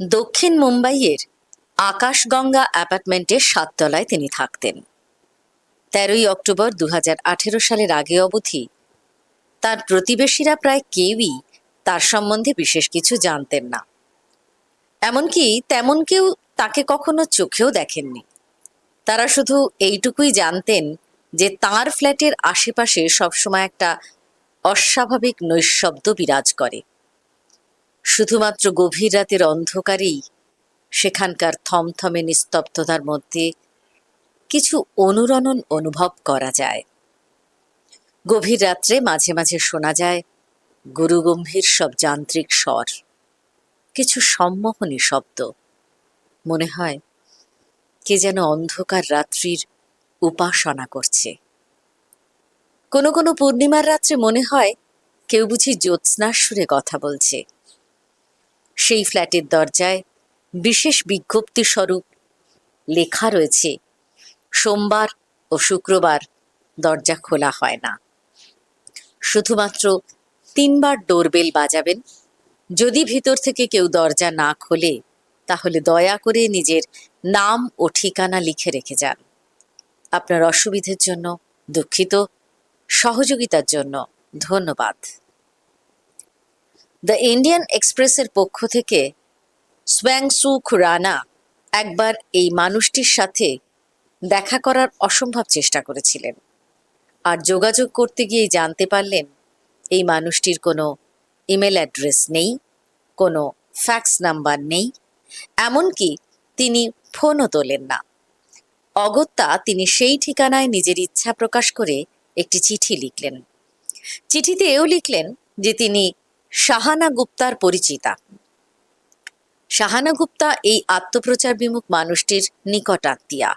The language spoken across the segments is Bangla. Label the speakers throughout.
Speaker 1: দক্ষিণ মুম্বাইয়ের আকাশগঙ্গা অ্যাপার্টমেন্টের সাততলায় তিনি থাকতেন। তেরোই অক্টোবর দু হাজার আঠেরো সালের আগে অবধি তার প্রতিবেশীরা প্রায় কেউই তার সম্বন্ধে বিশেষ কিছু জানতেন না। এমনকি তেমন কেউ তাকে কখনো চোখেও দেখেননি। তারা শুধু এইটুকুই জানতেন যে তার ফ্ল্যাটের আশেপাশে সবসময় একটা অস্বাভাবিক নৈশব্দ বিরাজ করে। শুধুমাত্র গভীর রাতের অন্ধকারেই সেখানকার থমথমে নিস্তব্ধতার মধ্যে কিছু অনুরণন অনুভব করা যায়। গভীর রাত্রে মাঝে মাঝে শোনা যায় গুরুগম্ভীর সব যান্ত্রিক স্বর, কিছু সম্মোহনী শব্দ। মনে হয় কে যেন অন্ধকার রাত্রির উপাসনা করছে। কোনো কোনো পূর্ণিমার রাত্রে মনে হয় কেউ বুঝি জ্যোৎস্নার সুরে কথা বলছে। সেই ফ্ল্যাটের দরজায় বিশেষ বিজ্ঞপ্তি স্বরূপ লেখা রয়েছে, সোমবার ও শুক্রবার দরজা খোলা হয় না। শুধুমাত্র তিনবার ডোরবেল বাজাবেন। যদি ভিতর থেকে কেউ দরজা না খোলে, তাহলে দয়া করে নিজের নাম ও ঠিকানা লিখে রেখে যান। আপনার অসুবিধের জন্য, দুঃখিত। সহযোগিতার জন্য ধন্যবাদ। দ্য ইন্ডিয়ান এক্সপ্রেসের পক্ষ থেকে সোয়াংসু খুরানা একবার এই মানুষটির সাথে দেখা করার অসম্ভব চেষ্টা করেছিলেন। আর যোগাযোগ করতে গিয়ে জানতে পারলেন, এই মানুষটির কোনো ইমেল অ্যাড্রেস নেই, কোনো ফ্যাক্স নাম্বার নেই, এমনকি তিনি ফোনও তোলেন না। অগত্যা তিনি সেই ঠিকানায় নিজের ইচ্ছা প্রকাশ করে একটি চিঠি লিখলেন। চিঠিতে এও লিখলেন যে তিনি শাহানা গুপ্তার পরিচিতা। শাহানা গুপ্তা এই আত্মপ্রচার বিমুখ মানুষটির নিকট আত্মীয়া।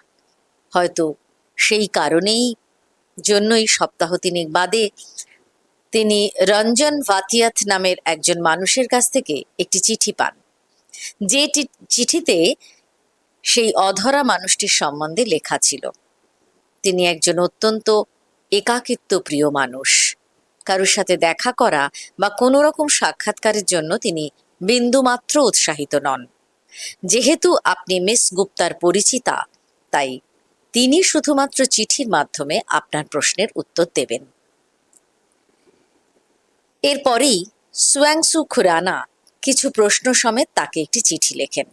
Speaker 1: হয়তো সেই কারণেই জন্যই সপ্তাহ তিনেক বাদে তিনি রঞ্জন ভাতিয়াত নামের একজন মানুষের কাছ থেকে একটি চিঠি পান। যে চিঠিতে সেই অধরা মানুষটির সম্বন্ধে লেখা ছিল। তিনি একজন অত্যন্ত একাকিত্ব প্রিয় মানুষ। কারোর সাথে দেখা করা বা কোনো রকম সাক্ষাৎকারের জন্য তিনি বিন্দুমাত্র উৎসাহিত নন। যেহেতু আপনি মিস গুপ্তার পরিচিতা, তাই তিনি শুধুমাত্র চিঠির মাধ্যমে আপনার প্রশ্নের উত্তর দেবেন। এরপরেই সুয়াংসু খুরানা কিছু প্রশ্ন সমেত তাকে একটি চিঠি লেখেন।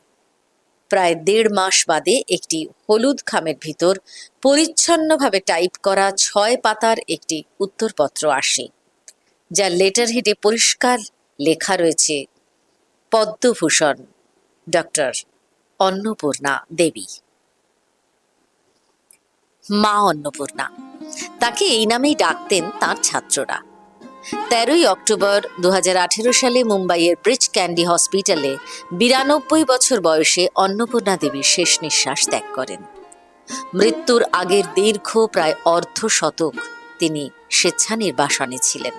Speaker 1: প্রায় দেড় মাস বাদে একটি হলুদ খামের ভিতর পরিচ্ছন্নভাবে টাইপ করা ছয় পাতার একটি উত্তরপত্র আসে। যার লেটার হেডে পরিষ্কার লেখা রয়েছে। পদ্মভূষণ, ডক্টর অন্নপূর্ণা দেবী। মা অন্নপূর্ণা, তাকে এই নামেই ডাকতেন তার ছাত্ররা। তেরোই অক্টোবর দু হাজার আঠেরো সালে মুম্বাইয়ের ব্রিজ ক্যান্ডি হসপিটালে বিরানব্বই বছর বয়সে অন্নপূর্ণা দেবী শেষ নিঃশ্বাস ত্যাগ করেন। মৃত্যুর আগের দীর্ঘ প্রায় অর্ধ শতক তিনি স্বেচ্ছা নির্বাসনে ছিলেন।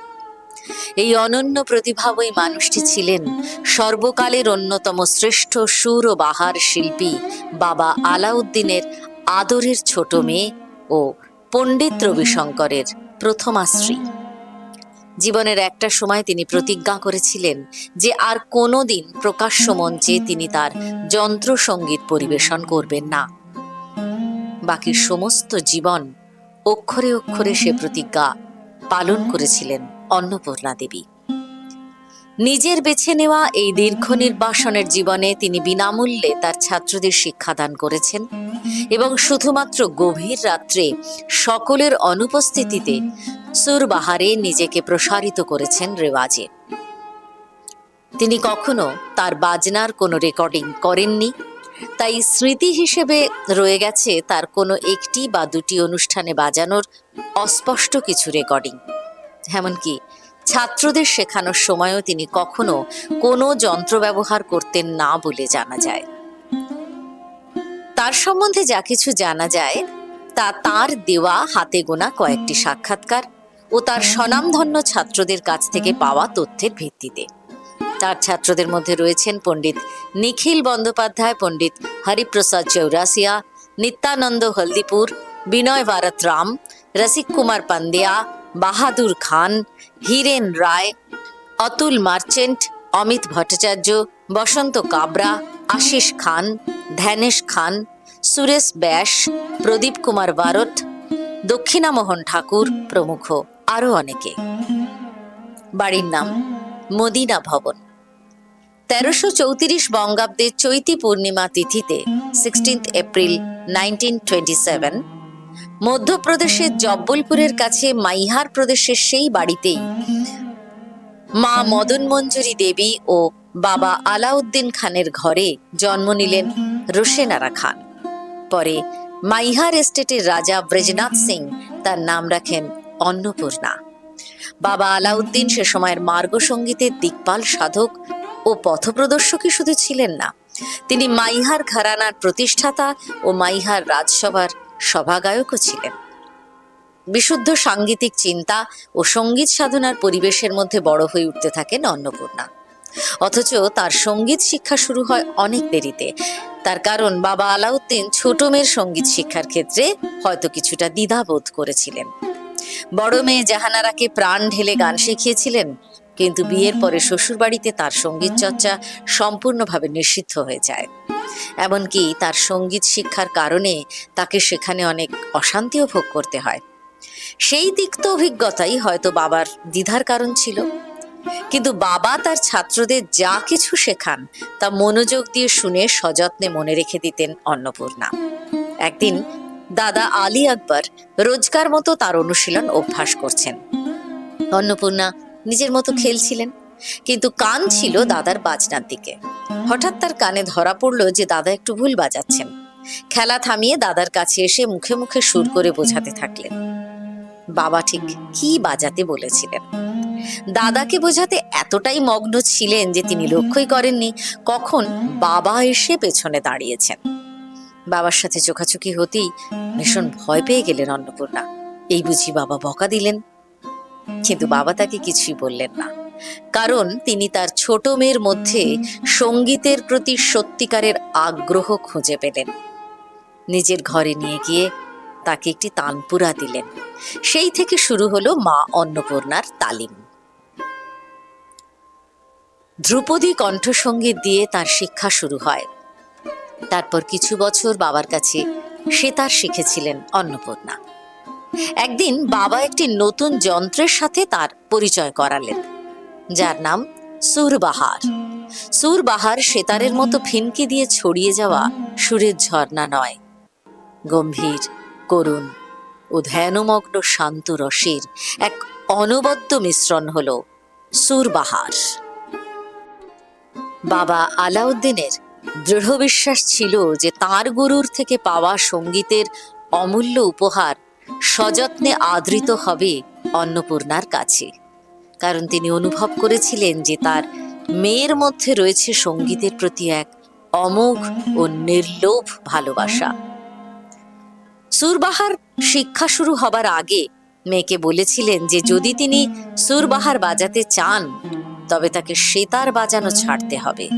Speaker 1: এই অনন্য প্রতিভাবই মানুষটি ছিলেন সর্বকালের অন্যতম শ্রেষ্ঠ সুর ও বাহার শিল্পী বাবা আলাউদ্দিনের আদরের ছোট মেয়ে ও পণ্ডিত রবিশঙ্করের প্রথমা স্ত্রী। জীবনের একটা সময় তিনি প্রতিজ্ঞা করেছিলেন যে আর কোনোদিন প্রকাশ্য মঞ্চে তিনি তার যন্ত্রসঙ্গীত পরিবেশন করবেন না। বাকি সমস্ত জীবন অক্ষরে অক্ষরে সে প্রতিজ্ঞা পালন করেছিলেন। অন্নপূর্ণা দেবী। নিজের বেছে নেওয়া এই দীর্ঘ নির্বাসনের জীবনে তিনি বিনামূল্যে তার ছাত্রদের শিক্ষাদান করেছেন এবং শুধুমাত্র গভীর রাত্রে সকলের অনুপস্থিতিতে সুরবাহারে নিজেকে প্রসারিত করেছেন রেওয়াজে। তিনি কখনো তার বাজনার কোনো রেকর্ডিং করেননি, তাই স্মৃতি হিসেবে রয়ে গেছে তার কোনো একটি বা দুটি অনুষ্ঠানে বাজানোর অস্পষ্ট কিছু রেকর্ডিং। এমনকি ছাত্রদের শেখানোর সময়ও তিনি কখনো কোনো যন্ত্র ব্যবহার করতেন না বলে জানা যায়। তার সম্বন্ধে যা কিছু জানা যায়, তা তার দেওয়া হাতে গোনা কয়েকটি সাক্ষাৎকার ও তার স্বনামধন্য ছাত্রদের কাছ থেকে পাওয়া তথ্যের ভিত্তিতে। তার ছাত্রদের মধ্যে রয়েছেন পণ্ডিত নিখিল বন্দ্যোপাধ্যায়, পণ্ডিত হরিপ্রসাদ চৌরাসিয়া নিত্যানন্দ হলদিপুর, বিনয় ভারত রাম রসিক কুমার পান্ডিয়া বাহাদুর খান, হীরেন রায়, অতুল মার্চেন্ট, অমিত ভট্টাচার্য, বসন্ত কাবরা, আশিস খান, ধ্যানেশ খান, সুরেশ ব্যাস, প্রদীপ কুমার বারট দক্ষিণামোহন ঠাকুর প্রমুখ আরও অনেকে। বাড়ির নাম মদিনা ভবন। তেরোশো চৌত্রিশ বঙ্গাব্দে চৈতি পূর্ণিমা তিথিতে sixteenth April nineteen twenty seven মধ্যপ্রদেশের জব্বলপুরের কাছে মাইহার প্রদেশের সেই বাড়িতেই। মা মদন মঞ্জুরি দেবী ও বাবা আলাউদ্দিন খানের ঘরে জন্ম নিলেন রোশেনারা খান। পরে মাইহার এস্টেটের রাজা ব্রজনাথ সিং তার নাম রাখেন অন্নপূর্ণা। বাবা আলাউদ্দিন সে সময়ের মার্গ সঙ্গীতের দিকপাল সাধক ও পথপ্রদর্শকই শুধু ছিলেন না, তিনি মাইহার ঘরানার প্রতিষ্ঠাতা ও মাইহার রাজসভার সভাগায়কও ছিলেন। বিশুদ্ধ সাংগীতিক চিন্তা ও সংগীত সাধনার পরিবেশের মধ্যে বড় হয়ে উঠতে থাকেন অন্নপূর্ণা। অথচ তার সংগীত শিক্ষা শুরু হয় অনেক দেরিতে। তার কারণ বাবা আলাউদ্দিন ছোট মেয়ের সংগীত শিক্ষার ক্ষেত্রে হয়তো কিছুটা দ্বিধাবোধ করেছিলেন। বড় মেয়ে জাহানারাকে প্রাণ ঢেলে গান শিখিয়েছিলেন, কিন্তু বিয়ের পরে শ্বশুরবাড়িতে তার সংগীত চর্চা সম্পূর্ণভাবে নিষিদ্ধ হয়ে যায়। এমনকি তার সংগীত শিক্ষার কারণে তাকে সেখানে অনেক অশান্তিও ভোগ করতে হয়। সেই তিক্ত অভিজ্ঞতাই হয়তো বাবার দ্বিধার কারণ ছিল। কিন্তু বাবা তার ছাত্রদের যা কিছু শেখান, তা মনোযোগ দিয়ে শুনে সযত্নে মনে রেখে দিতেন অন্নপূর্ণা। একদিন দাদা আলী আকবর রোজকার মতো তার অনুশীলন অভ্যাস করছেন। অন্নপূর্ণা নিজের মতো খেলছিলেন। কিন্তু কান ছিল দাদার বাজনার দিকে। হঠাৎ তার কানে ধরা পড়ল যে দাদা একটু ভুল বাজাচ্ছেন। খেলা থামিয়ে দাদার কাছে এসে মুখে মুখে সুর করে বোঝাতে থাকলেন। বাবা ঠিক কি বাজাতে বলেছিলেন? দাদাকে বোঝাতে এতটাই মগ্ন ছিলেন যে তিনি লক্ষ্যই করেননি কখন বাবা এসে পেছনে দাঁড়িয়েছেন। বাবার সাথে চোখাচোখি হতেই ভীষণ ভয় পেয়ে গেলেন অন্নপূর্ণা। এই বুঝি বাবা বকা দিলেন? কিন্তু বাবা তাকে কিছুই বললেন না। কারণ তিনি তার ছোট মেয়ের মধ্যে সঙ্গীতের প্রতি সত্যিকারের আগ্রহ খুঁজে পেলেন। নিজের ঘরে নিয়ে গিয়ে তাকে একটি তানপুরা দিলেন। সেই থেকে শুরু হলো মা অন্নপূর্ণার তালিম। ধ্রুপদী কণ্ঠসঙ্গীত দিয়ে তার শিক্ষা শুরু হয়। তারপর কিছু বছর বাবার কাছে সেতার শিখেছিলেন অন্নপূর্ণা। একদিন বাবা একটি নতুন যন্ত্রের সাথে তার পরিচয় করালেন। যার নাম সুরবাহার। সুরবাহার সেতারের মতো ফিনকি দিয়ে ছড়িয়ে যাওয়া সুরের ঝর্ণা নয়। গম্ভীর, করুণ ও ধ্যানমগ্ন শান্ত রসের এক অনবদ্য মিশ্রণ হল সুরবাহার। বাবা আলাউদ্দিনের দৃঢ় বিশ্বাস ছিল যে তার গুরুর থেকে পাওয়া সঙ্গীতের অমূল্য উপহার সযত্নে আদৃত হবে অন্নপূর্ণার কাছে। কারণ তিনি অনুভব করেছিলেন যে তার মেয়ের মধ্যে রয়েছে সঙ্গীতের প্রতি এক অমোঘ ও নির্লোভ ভালোবাসা। সুরবাহার শিক্ষা শুরু হবার আগে মেয়েকে বলেছিলেন যে যদি তিনি সুরবাহার বাজাতে চান, তবে তাকে সেতার বাজানো ছাড়তে হবে।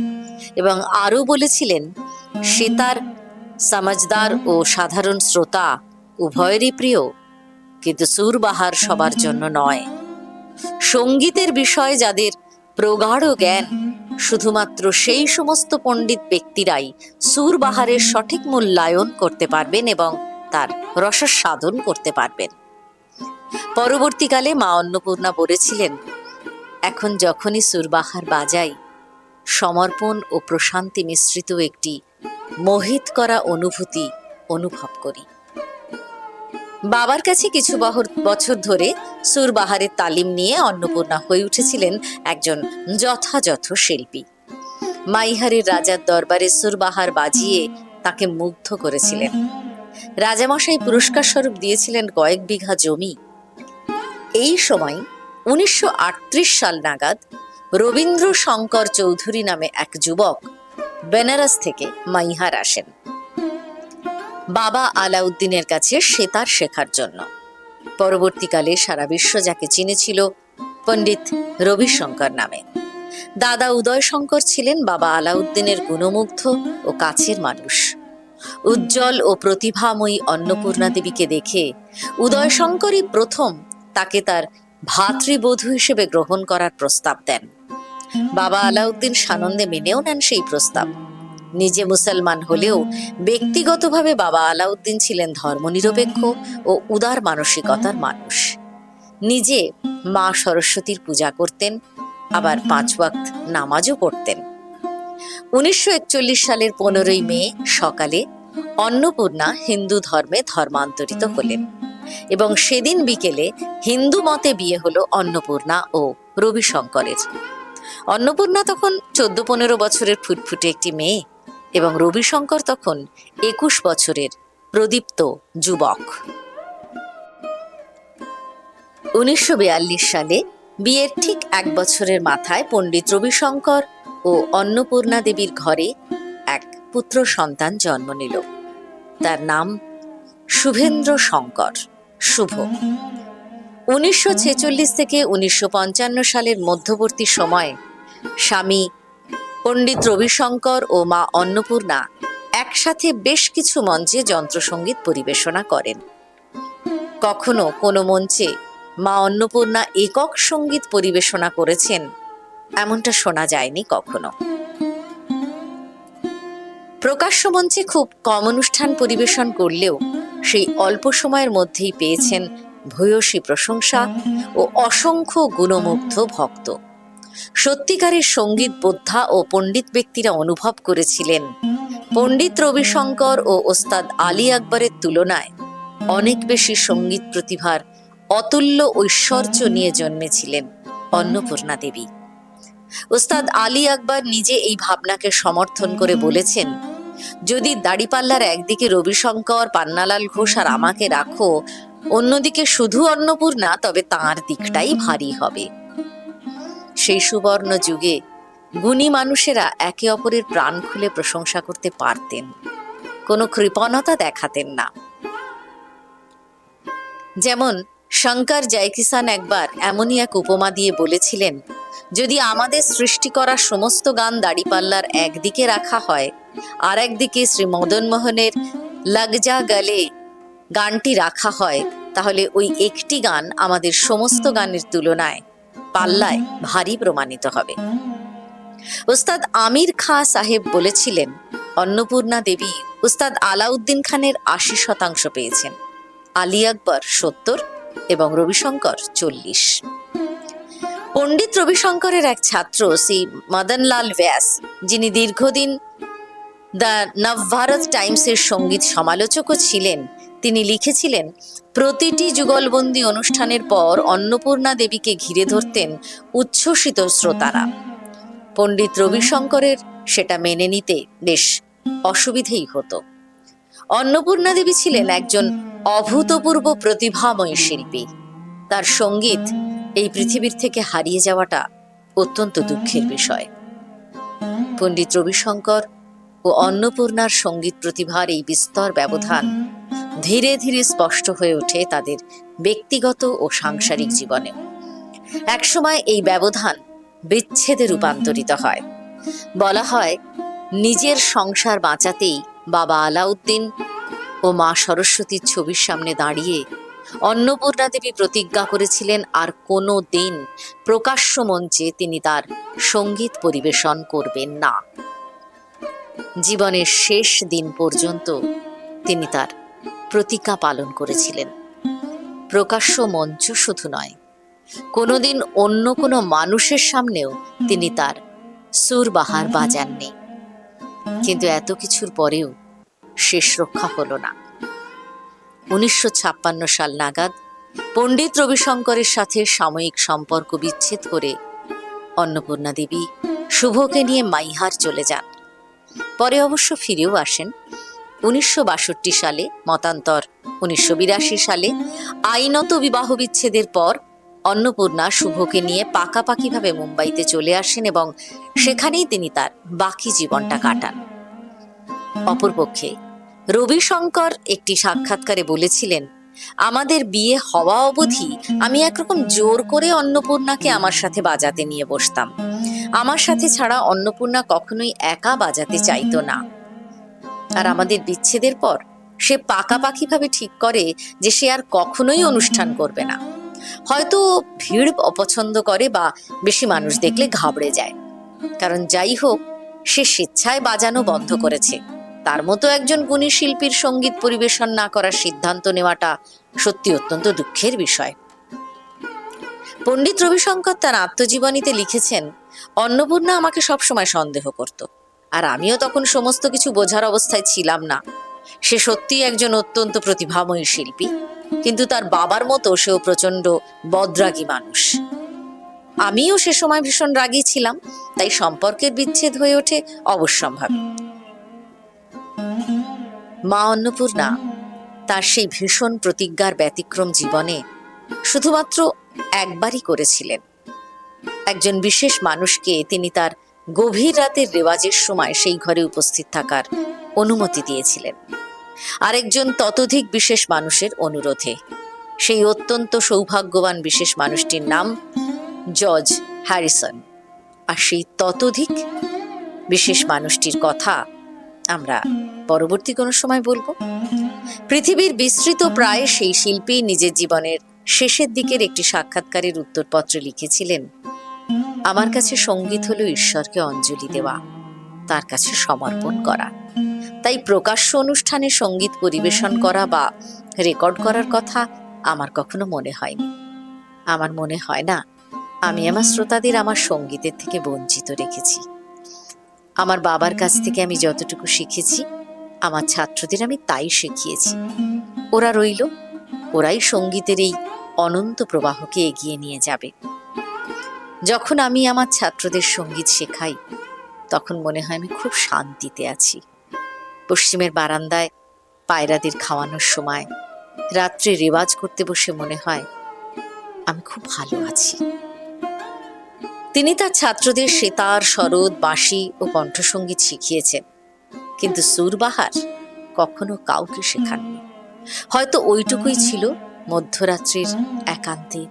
Speaker 1: এবং আরও বলেছিলেন, সেতার সমাজদার ও সাধারণ শ্রোতা উভয়েরই প্রিয়, কিন্তু সুরবাহার সবার জন্য নয়। সঙ্গীতের বিষয়ে যাদের প্রগাঢ় জ্ঞান, শুধুমাত্র সেই সমস্ত পণ্ডিত ব্যক্তিরাই সুরবাহারের সঠিক মূল্যায়ন করতে পারবেন এবং তার রসসাধন করতে পারবেন। পরবর্তীকালে মা অন্নপূর্ণা বলেছিলেন, এখন যখনই সুরবাহার বাজাই, সমর্পণ ও প্রশান্তি মিশ্রিত একটি মোহিত করা অনুভূতি অনুভব করি। বাবার কাছে কিছু বছর ধরে সুরবাহারের তালিম নিয়ে অন্নপূর্ণা হয়ে উঠেছিলেন একজন যথাযথ শিল্পী। মাইহারের রাজার দরবারে সুরবাহার বাজিয়ে তাকে মুগ্ধ করেছিলেন। রাজামশাই পুরস্কার স্বরূপ দিয়েছিলেন কয়েক বিঘা জমি। এই সময় উনিশশো আটত্রিশ সাল নাগাদ রবীন্দ্র শঙ্কর চৌধুরী নামে এক যুবক বেনারস থেকে মাইহার আসেন। বাবা আলাউদ্দিনের কাছে সেতার শেখার জন্য। পরবর্তীকালে সারা বিশ্ব যাকে চিনেছিল পণ্ডিত রবিশঙ্কর নামে। দাদা উদয় শঙ্কর ছিলেন বাবা আলাউদ্দিনের গুণমুগ্ধ ও কাছের মানুষ। উজ্জ্বল ও প্রতিভাময়ী অন্নপূর্ণা দেবীকে দেখে উদয় শঙ্করই প্রথম তাকে তার ভাতৃবধূ হিসেবে গ্রহণ করার প্রস্তাব দেন। বাবা আলাউদ্দিন সানন্দে মেনেও নেন সেই প্রস্তাব। নিজে মুসলমান হলেও ব্যক্তিগতভাবে বাবা আলাউদ্দিন ছিলেন ধর্মনিরপেক্ষ ও উদার মানসিকতার মানুষ। নিজে মা সরস্বতীর পূজা করতেন, আবার পাঁচ ওয়াক্ত নামাজও পড়তেন। উনিশশো একচল্লিশ সালের পনেরোই মে সকালে অন্নপূর্ণা হিন্দু ধর্মে ধর্মান্তরিত হলেন এবং সেদিন বিকেলে হিন্দু মতে বিয়ে হলো অন্নপূর্ণা ও রবিশঙ্করের। অন্নপূর্ণা তখন চোদ্দ পনেরো বছরের ফুটফুটে একটি মেয়ে। এবং রবিশঙ্কর তখন একুশ বছরের প্রদীপ্ত যুবক। উনিশশো সালে বিয়ের ঠিক এক বছরের মাথায় পণ্ডিত রবিশঙ্কর ও অন্নপূর্ণা দেবীর ঘরে এক পুত্র সন্তান জন্ম নিল। তার নাম শুভেন্দ্র শঙ্কর। শুভ। উনিশশো ছেচল্লিশ থেকে উনিশশো পঞ্চান্ন সালের মধ্যবর্তী সময়ে স্বামী পণ্ডিত রবিশঙ্কর ও মা অন্নপূর্ণা একসাথে বেশ কিছু মঞ্চে যন্ত্রসঙ্গীত পরিবেশনা করেন। কখনো কোনো মঞ্চে মা অন্নপূর্ণা একক সংগীত পরিবেশনা করেছেন, এমনটা শোনা যায়নি কখনো। প্রকাশ্য মঞ্চে খুব কম অনুষ্ঠান পরিবেশন করলেও সেই অল্প সময়ের মধ্যেই পেয়েছেন ভূয়সী প্রশংসা ও অসংখ্য গুণমুগ্ধ ভক্ত। সত্যিকারের সংগীত বোদ্ধা ও পণ্ডিত ব্যক্তিরা অনুভব করেছিলেন। পণ্ডিত রবিশঙ্কর ও ওস্তাদ আলী আকবরের তুলনায় অনেক বেশি সংগীত প্রতিভার অতুল্য ঐশ্বর্য নিয়ে জন্মেছিলেন অন্নপূর্ণা দেবী। ওস্তাদ আলী আকবর নিজে এই ভাবনাকে সমর্থন করে বলেছেন, যদি দাড়িপাল্লার একদিকে রবিশঙ্কর, পান্নালাল ঘোষ আর আমাকে রাখো, অন্যদিকে শুধু অন্নপূর্ণা, তবে তার দিকটাই ভারী হবে। সেই সুবর্ণ যুগে গুণী মানুষেরা একে অপরের প্রাণ খুলে প্রশংসা করতে পারতেন। কোনো কৃপণতা দেখাতেন না। যেমন শঙ্কর জয়কিসান একবার এমনই এক উপমা দিয়ে বলেছিলেন, যদি আমাদের সৃষ্টি করা সমস্ত গান দাড়িপাল্লার একদিকে রাখা হয় আর একদিকে শ্রী মদন মোহনের লাগজা গলে গানটি রাখা হয়, তাহলে ওই একটি গান আমাদের সমস্ত গানের তুলনায় পাল্লায় ভারী প্রমাণিত হবে। ওস্তাদ আমির খা সাহেব বলেছিলেন, অন্নপূর্ণা দেবী উস্তাদ আলাউদ্দিন খানের আশি শতাংশ পেয়েছেন। আলী আকবর সত্তর এবং রবিশঙ্কর চল্লিশ। পণ্ডিত রবিশঙ্করের এক ছাত্র, শ্রী মদনলাল ব্যাস, যিনি দীর্ঘদিন দ্য নবভারত টাইমসের সংগীত সমালোচকও ছিলেন তিনি লিখেছিলেন, প্রতিটি যুগলবন্দি অনুষ্ঠানের পর অন্নপূর্ণা দেবীকে ঘিরে ধরতেন উচ্ছ্বসিত শ্রোতারা। পণ্ডিত রবিশঙ্করের সেটা মেনে নিতে বেশ অসুবিধেই হতো। অন্নপূর্ণা দেবী ছিলেন একজন অভূতপূর্ব প্রতিভাময়ী শিল্পী। তার সংগীত এই পৃথিবীর থেকে হারিয়ে যাওয়াটা অত্যন্ত দুঃখের বিষয়। পণ্ডিত রবিশঙ্কর ও অন্নপূর্ণার সংগীত প্রতিভার এই বিস্তর ব্যবধান ধীরে ধীরে স্পষ্ট হয়ে ওঠে তাদের ব্যক্তিগত ও সাংসারিক জীবনে। একসময় এই ব্যবধান বিচ্ছেদে রূপান্তরিত হয়। বলা হয়, নিজের সংসার বাঁচাতেই বাবা আলাউদ্দিন ও মা সরস্বতীর ছবির সামনে দাঁড়িয়ে অন্নপূর্ণা দেবী প্রতিজ্ঞা করেছিলেন, আর কোনো দিন প্রকাশ্য মঞ্চে তিনি তার সংগীত পরিবেশন করবেন না। জীবনের শেষ দিন পর্যন্ত তিনি তার প্রতিজ্ঞা পালন করেছিলেন। প্রকাশ্য মঞ্চ শুধু নয়, কোনোদিন অন্য কোনো মানুষের সামনেও তিনি তার সুরবাহার বাজাননি। কিন্তু এত কিছুর পরেও শেষ রক্ষা হলো না। উনিশশো ছাপ্পান্ন সাল নাগাদ পণ্ডিত রবিশঙ্করের সাথে সাময়িক সম্পর্ক বিচ্ছেদ করে অন্নপূর্ণা দেবী শুভকে নিয়ে মাইহার চলে যান। পরে অবশ্য ফিরেও আসেন। উনিশশো বাষট্টি সালে মতান্তর। উনিশশো বিরাশি সালে আইনত বিবাহ বিচ্ছেদের পর অন্নপূর্ণা শুভকে নিয়ে পাকাপাকিভাবে মুম্বাইতে চলে আসেন এবং সেখানেই তিনি তার বাকি জীবনটা কাটান। অপরপক্ষে রবিশঙ্কর একটি সাক্ষাৎকারে বলেছিলেন, আমাদের বিয়ে হওয়া অবধি আমি একরকম জোর করে অন্নপূর্ণাকে আমার সাথে বাজাতে নিয়ে বসতাম। আমার সাথে ছাড়া অন্নপূর্ণা কখনোই একা বাজাতে চাইতো না। আর আমাদের বিচ্ছেদের পর সে পাকাপাকিভাবে ঠিক করে যে সে আর কখনোই অনুষ্ঠান করবে না। হয়তো ভিড় অপছন্দ করে বা বেশি মানুষ দেখলে ঘাবড়ে যায়। কারণ যাই হোক, সে স্বেচ্ছায় বাজানো বন্ধ করেছে। তার মতো একজন গুণী শিল্পীর সংগীত পরিবেশন না করার সিদ্ধান্ত নেওয়াটা সত্যি অত্যন্ত দুঃখের বিষয়। পণ্ডিত রবিশঙ্কর তার আত্মজীবনীতে লিখেছেন, অন্নপূর্ণা আমাকে সবসময় সন্দেহ করত। আর আমিও তখন সমস্ত কিছু বোঝার অবস্থায় ছিলাম না। সে সত্যিই একজন অত্যন্ত প্রতিভাময়ী শিল্পী, কিন্তু তার বাবার মতো সেও প্রচণ্ড বদরাগী মানুষ। আমিও সে সময় ভীষণ রাগী ছিলাম, তাই সম্পর্কের বিচ্ছেদ হয়ে ওঠে অবশ্যম্ভাবী। মা অন্নপূর্ণা, তার সেই ভীষণ প্রতিজ্ঞার ব্যতিক্রম জীবনে শুধুমাত্র একবারই করেছিলেন। একজন বিশেষ মানুষকে তিনি তার গভীর রাতের রেওয়াজের সময় সেই ঘরে উপস্থিত থাকার অনুমতি দিয়েছিলেন। আরেকজন ততোধিক বিশেষ মানুষের অনুরোধে। সেই অত্যন্ত সৌভাগ্যবান বিশেষ মানুষটির নাম জর্জ হ্যারিসন। আর সেই ততোধিক বিশেষ মানুষটির কথা আমরা পরবর্তী কোনো সময় বলব। পৃথিবীর বিস্তৃত প্রায় সেই শিল্পী নিজের জীবনের শেষের দিকের একটি সাক্ষাৎকারের উত্তরপত্র লিখেছিলেন আমার কাছে সংগীত হলো ঈশ্বরকে অঞ্জলি দেওয়া, তার কাছে সমর্পণ করা। তাই প্রকাশ্য অনুষ্ঠানে সংগীত পরিবেশন করা বা রেকর্ড করার কথা আমার কখনো মনে হয়নি। আমার মনে হয় না, আমি আমার শ্রোতাদের আমার সঙ্গীতের থেকে বঞ্চিত রেখেছি। আমার বাবার কাছ থেকে আমি যতটুকু শিখেছি, আমার ছাত্রদের আমি তাই শিখিয়েছি। ওরা রইল, ওরাই সঙ্গীতের এই অনন্ত প্রবাহকে এগিয়ে নিয়ে যাবে। যখন আমি আমার ছাত্রদের সংগীত শেখাই, তখন মনে হয় আমি খুব শান্তিতে আছি। পশ্চিমের বারান্দায় পায়রাদের খাওয়ানোর সময়, রাত্রে রেওয়াজ করতে বসে মনে হয় আমি খুব ভালো আছি। তিনি তার ছাত্রদের সেতার, শরৎ, বাঁশি ও কণ্ঠসঙ্গীত শিখিয়েছেন, কিন্তু সুরবাহার কখনো কাউকে শেখাননি। হয়তো ওইটুকুই ছিল মধ্যরাত্রির একান্তে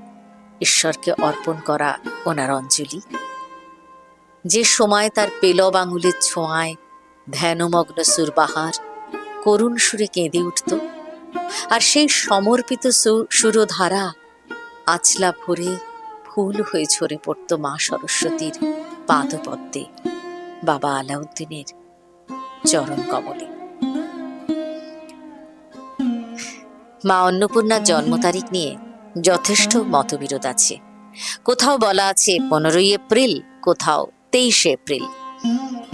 Speaker 1: ঈশ্বরকে অর্পণ করা ওনার অঞ্জলি। যে সময় তার পেলব আঙুলের ছোঁয়ায় ধ্যানমগ্ন সুরবাহার করুণ সুরে কেঁদে উঠত, আর সেই সমর্পিত সুরধারা আছলা ভরে ফুল হয়ে ঝরে পড়ত মা সরস্বতীর পাদপদ্মে বাবা আলাউদ্দিনের চরণ কমলে। মা অন্নপূর্ণার জন্ম তারিখ নিয়ে যথেষ্ট মতবিরোধ আছে। কোথাও বলা আছে পনেরোই এপ্রিল, কোথাও তেইশে এপ্রিল।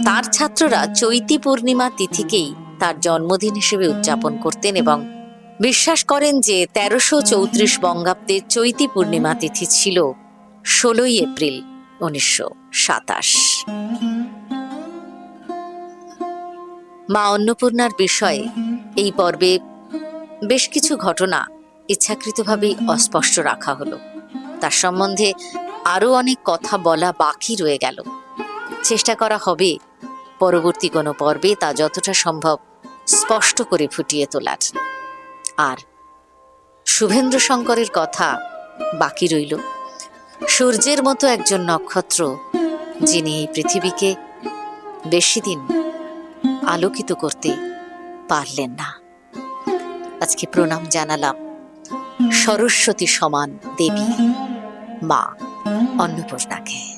Speaker 1: তার ছাত্ররা চৈতি পূর্ণিমা তিথিকেই তার জন্মদিন হিসেবে উদযাপন করতেন এবং বিশ্বাস করেন যে তেরোশো চৌত্রিশ বঙ্গাব্দের চৈতি পূর্ণিমা তিথি ছিল ষোলোই এপ্রিল, উনিশশো সাতাশ। মা অন্নপূর্ণার বিষয়ে এই পর্বে বেশ কিছু ঘটনা ইচ্ছাকৃতভাবেই অস্পষ্ট রাখা হলো। তার সম্বন্ধে আরও অনেক কথা বলা বাকি রয়ে গেল। চেষ্টা করা হবে পরবর্তী কোনো পর্বে তা যতটা সম্ভব স্পষ্ট করে ফুটিয়ে তোলার। আর শুভেন্দ্র শঙ্করের কথা বাকি রইল। সূর্যের মতো একজন নক্ষত্র যিনি এই পৃথিবীকে বেশি দিন আলোকিত করতে পারলেন না। আজকে প্রণাম জানালাম। সরস্বতী সমান দেবী মা অন্নপূর্ণাকে।